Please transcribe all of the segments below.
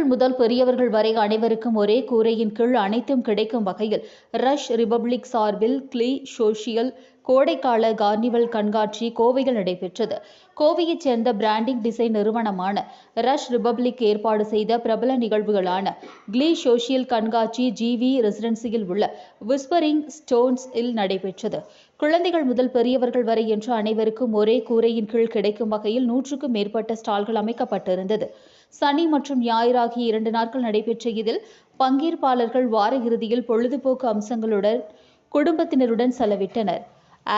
குழந்தைகள் முதல் பெரியவர்கள் வரை அனைவருக்கும் ஒரே கூரையின் கீழ் அனைத்தும் கிடைக்கும் வகையில் ரஷ் ரிபப்ளிக் சார்பில் கிளி சோஷியல் கோடைக்கால கார்னிவல் கண்காட்சி கோவையில் நடைபெற்றது. கோவையைச் சேர்ந்த பிராண்டிங் டிசைன் நிறுவனமான ரஷ் ரிபப்ளிக் ஏற்பாடு செய்த பிரபல நிகழ்வுகளான கிளீ சோஷியல் கண்காட்சி ஜிவி ரெசிடென்சியில் உள்ள விஸ்பரிங் ஸ்டோன்ஸ் இல் நடைபெற்றது. குழந்தைகள் முதல் பெரியவர்கள் வரை என்று அனைவருக்கும் ஒரே கூரையின் கீழ் கிடைக்கும் வகையில் நூற்றுக்கும் மேற்பட்ட ஸ்டால்கள் அமைக்கப்பட்டிருந்தது. சனி மற்றும் ஞாயிறு ஆகிய இரண்டு நாட்கள் நடைபெற்ற இதில் பங்கேற்பாளர்கள் வார இறுதியில் பொழுதுபோக்கு அம்சங்களுடன் குடும்பத்தினருடன் செலவிட்டனர்.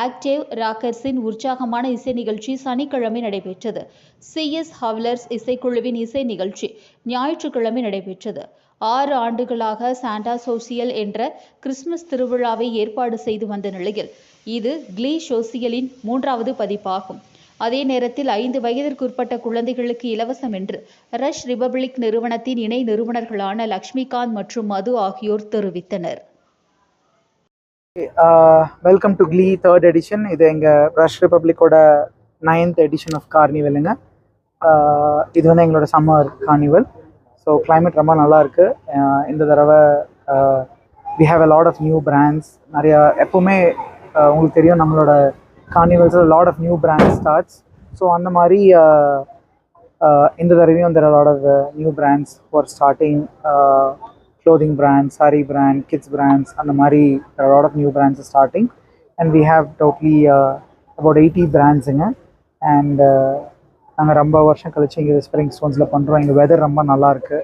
ஆக்டேவ் ராக்கர்ஸின் உற்சாகமான இசை நிகழ்ச்சி சனிக்கிழமை நடைபெற்றது. சிஎஸ் ஹவ்லர்ஸ் இசைக்குழுவின் இசை நிகழ்ச்சி ஞாயிற்றுக்கிழமை நடைபெற்றது. ஆறு ஆண்டுகளாக சாண்டா சோசியல் என்ற கிறிஸ்துமஸ் திருவிழாவை ஏற்பாடு செய்து வந்த நிலையில் இது கிளீ சோசியலின் மூன்றாவது பதிப்பாகும். அதே நேரத்தில் ஐந்து வயதிற்குட்பட்ட குழந்தைகளுக்கு இலவசம் என்று ரஷ் ரிபப்ளிக் நிறுவனத்தின் இணை நிறுவனர்களான லக்ஷ்மிகாந்த் மற்றும் மது ஆகியோர் தெரிவித்தனர். Welcome to Klee third edition இது எங்கள் ரஷ் ரிப்பப்ளிக்கோட நைன்த் எடிஷன் ஆஃப் கார்னிவலுங்க இது வந்து எங்களோட சம்மர் கார்னிவல் ஸோ கிளைமேட் ரொம்ப நல்லா இருக்கு. இந்த தடவை we have a lot of new brands நிறையா எப்போவுமே உங்களுக்கு தெரியும் நம்மளோட கார்னிவல்ஸில் lot of new brand starts so அந்த மாதிரி ஆஹ் ஆஹ் இந்த தடவையும் there are a lot of uh, new brands who are starting uh, clothing brands, saree brand, kids brands, அந்த மாதிரி there are a lot of new brands are starting and we have totally uh, about 80 brandsங்க and நாங்கள் ரொம்ப வருஷம் கழிச்சு இங்கே spring ஸ்டோன்ஸில் பண்ணுறோம் இங்கே weather ரொம்ப நல்லா இருக்கு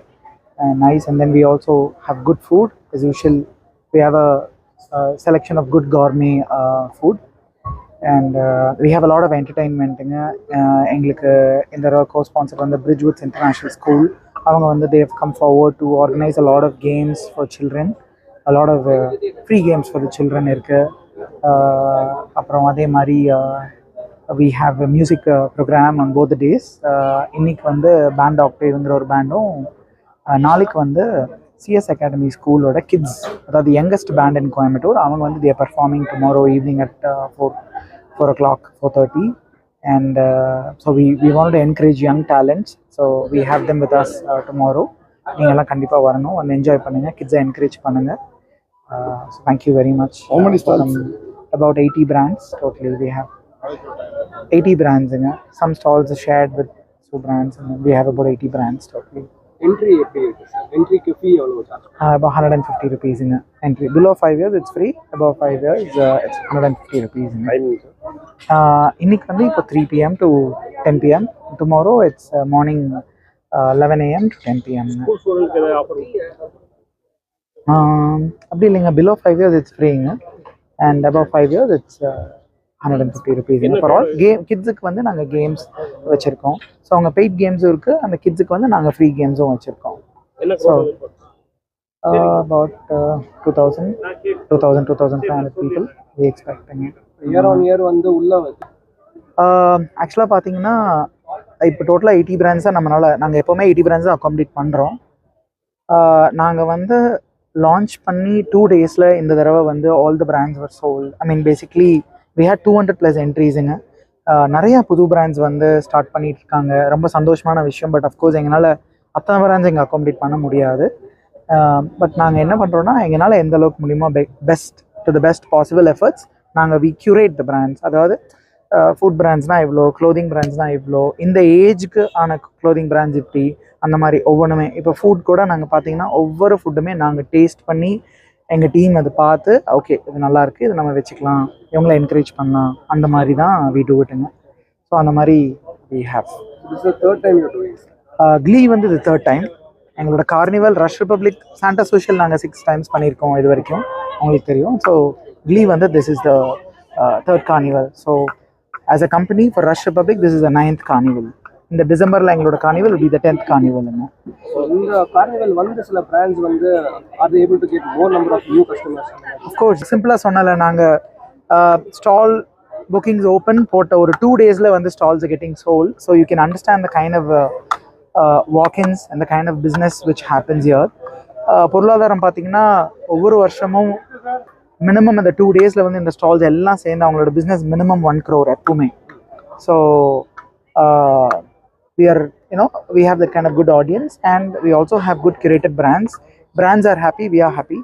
nice and then we also have good food as usual we have a, uh selection of good gourmet uh, food And we have a lot lot of என்டர்டைன்மெண்ட்டுங்க எங்களுக்கு இந்த கோ ஸ்பான்சர் வந்து பிரிட்ஜ்வுட்ஸ் international school அவங்க வந்து they've come forward to organise a lot lot of games for children a lot lot of free games for the children இருக்குது அப்புறம் அதே மாதிரி we have music programme on both days இன்னைக்கு வந்து band ஆக்டேவ்ங்கிற ஒரு பேண்டும் நாளைக்கு வந்து சிஎஸ் அகாடமி ஸ்கூலோட கிட்ஸ் அதாவது யங்கஸ்ட் பேண்ட் இன் கோயம்புத்தூர் அவங்க வந்து they're performing tomorrow evening at four four o'clock four thirty and so we we want to encourage young talents so we have them with us tomorrow நீங்கள் எல்லாம் கண்டிப்பாக வரணும். வந்து enjoy பண்ணுங்கள் கிட்ஸை என்கரேஜ் பண்ணுங்கள் so thank you very much How many stalls? About eighty brands totally we have eighty பிராண்ட்ஸுங்க some stalls shared with two brands we have about eighty brands totally entry எப்படி இருக்கு சார் என்ட்ரிக்கு fee எவ்வளோ charge uh, about 150 rupees in entry. Below five years, it's free. Above five years, uh, it's 150 rupees. In timing sir uh, இன்னைக்கு வந்து இப்போ three PM to ten PM tomorrow it's morning eleven AM to ten PM school ஸ்டூடெண்ட்ஸ்க்கு ஏதாவது offer அப்படி இல்லைங்க below five years it's ஃப்ரீங்க and above five years it's hundred and fifty rupees for all game கிட்ஸுக்கு வந்து நாங்கள் games வச்சுருக்கோம். So அவங்க paid கேம்ஸும் இருக்குது அந்த கிட்ஸுக்கு வந்து நாங்கள் ஃப்ரீ கேம்ஸும் வச்சுருக்கோம். என்ன So, crowd Uh, about uh, 2000, 2000, 2500 people. We expecting it. Year on year வந்து உள்ள வந்து ஆக்சுவலாக பார்த்தீங்கன்னா இப்போ டோட்டலாக எயிட்டி பிராண்ட்ஸாக நம்மளால் நாங்கள் எப்போவுமே எயிட்டி பிராண்ட்ஸ் அக்காமடேட் பண்ணுறோம் நாங்கள் வந்து லான்ச் பண்ணி டூ டேஸில் இந்த தடவை வந்து all the brands were sold I mean basically we had two hundred plus என்ட்ரிஸுங்க நிறையா புது பிராண்ட்ஸ் வந்து ஸ்டார்ட் பண்ணிட்டு இருக்காங்க ரொம்ப சந்தோஷமான விஷயம். பட் அஃப்கோர்ஸ் எங்களால் அத்தனை பிராண்ட்ஸ் எங்கள் அக்காமடேட் பண்ண முடியாது. பட் நாங்கள் என்ன பண்ணுறோன்னா எங்களால் எந்த அளவுக்கு முடியுமோ best to the best possible efforts நாங்கள் வி curate த பிராண்ட்ஸ் அதாவது ஃபுட் பிராண்ட்ஸ்னால் இவ்வளோ க்ளோதிங் பிராண்ட்ஸ்னால் இவ்வளோ இந்த ஏஜ்க்கு ஆன க்ளோதிங் பிராண்ட்ஸ் இப்படி அந்த மாதிரி ஒவ்வொன்றுமே. இப்போ ஃபுட் கூட நாங்கள் பார்த்தீங்கன்னா ஒவ்வொரு ஃபுட்டுமே நாங்கள் டேஸ்ட் பண்ணி எங்கள் டீம் அதை பார்த்து ஓகே இது நல்லா இருக்கு இது நம்ம வச்சுக்கலாம். இவங்கள என்கரேஜ் பண்ணலாம் அந்த மாதிரி தான் வி டூ இட்டுங்க ஸோ அந்த மாதிரி வி ஹேவ் தேர்ட் டைம் க்ளீ வந்து இது தேர்ட் டைம் எங்களோட carnival Rush Republic Santa social நாங்கள் சிக்ஸ் டைம்ஸ் பண்ணியிருக்கோம் இது வரைக்கும். உங்களுக்கு தெரியும். ஸோ க்ளீ வந்து this is the third carnival so as a company for Rush Republic this is the ninth carnival இந்த டிசம்பரில் எங்களோட கார்னிவல் பி த டென்த் கார்னிவலுங்க இந்த கார்னிவல் வந்து சில பிராண்ட்ஸ் வந்து are able to get more number of new customers of course சிம்பிளாக சொன்னல நாங்கள் ஸ்டால் புக்கிங்ஸ் ஓப்பன் போட்ட ஒரு டூ டேஸில் வந்து stalls getting sold so you can understand the kind of walk ins அந்த kind of business which happens year பொருளாதாரம் பார்த்தீங்கன்னா ஒவ்வொரு வருஷமும் மினிமம் இந்த டூ டேஸில் வந்து இந்த ஸ்டால்ஸ் எல்லாம் சேர்ந்து அவங்களோட பிஸ்னஸ் மினிமம் ஒன் க்ரோர் எப்பவுமே. So we are you know we have that kind of good audience and we also have good curated brands. Brands are happy we are happy.